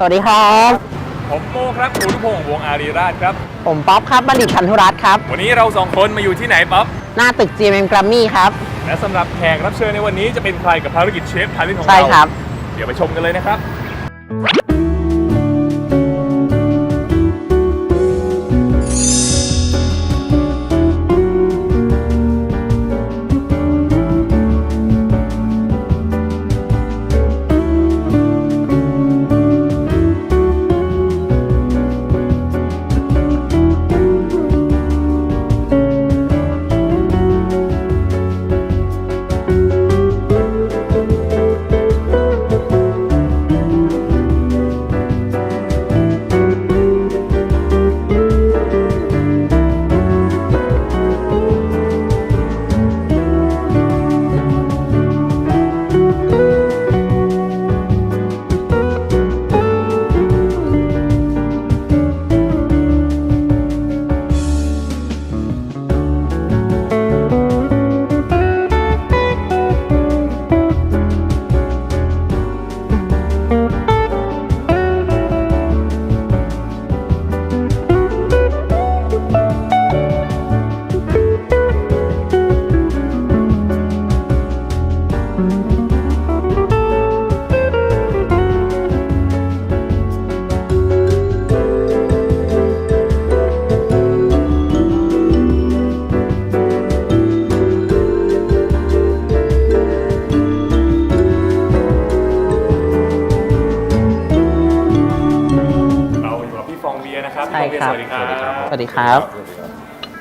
สวัสดีครับ ผมโมครับอุรุพงษ์วงศ์อารีราชครับ ผมป๊อปครับบัณฑิตพันธุรัตน์ครับ วันนี้เราสองคนมาอยู่ที่ไหนป๊อปหน้าตึก GMM Grammy ครับ และสำหรับแขกรับเชิญในวันนี้จะเป็นใครกับภารกิจเชฟทาลินของใช่เราครับ เดี๋ยวไปชมกันเลยนะครับ ยร์นะครับใช่พี่ฟองเบียร์ครับสวัสดีครับสวัสดีครับ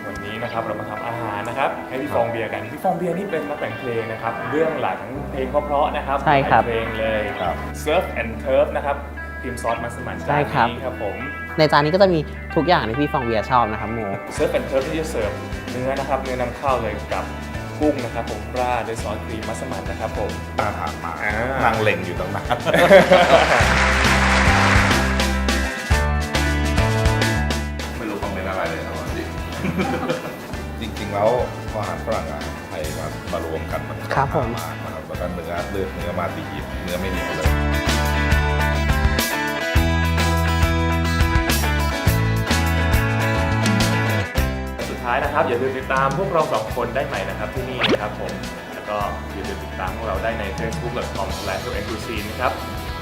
วันนี้นะครับเรามาทำอาหารนะครับให้พี่ฟองเบียร์กันพี่ฟองเบียร์นี่เป็นนักแต่งเพลงนะครับ เรื่องหลังเพลงเพราะๆนะครับใช่ครับหลายเพลงเลยครับ Surf and Turf นะครับทีมซอสมัสมั่นใช่ครับจานนี้ครับผม ในจานนี้ก็จะมีทุกอย่างที่พี่ฟองเบียร์ชอบนะครับโมเซิร์ฟแอนด์เทิร์ฟที่จะเสิร์ฟเนื้อนะครับเนื้อนำเข้าเลยกับกุ้งนะครับผมราดด้วยซอสครีมมัสมั่นนะครับผมน่าทานมากอ่านั่งเล็งอยู่ตรงนั้น แล้วอาหารฝรั่งกับอาหารไทยมามารวมกันมันครับผม มากนะครับแล้วก็เนื้อเลือดเนื้อมาดีเนื้อไม่เหนียวเลย สุดท้ายนะครับอย่าลืมติดตามพวกเราสองคนได้ใหม่นะครับที่นี่นะครับผม แล้วก็อย่าลืมติดตามพวกเราได้ใน facebook.com/exclusive นะครับ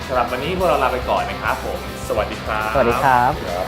สำหรับวันนี้พวกเราลาไปก่อนนะครับผม สวัสดีครับ สวัสดีครับ ครับ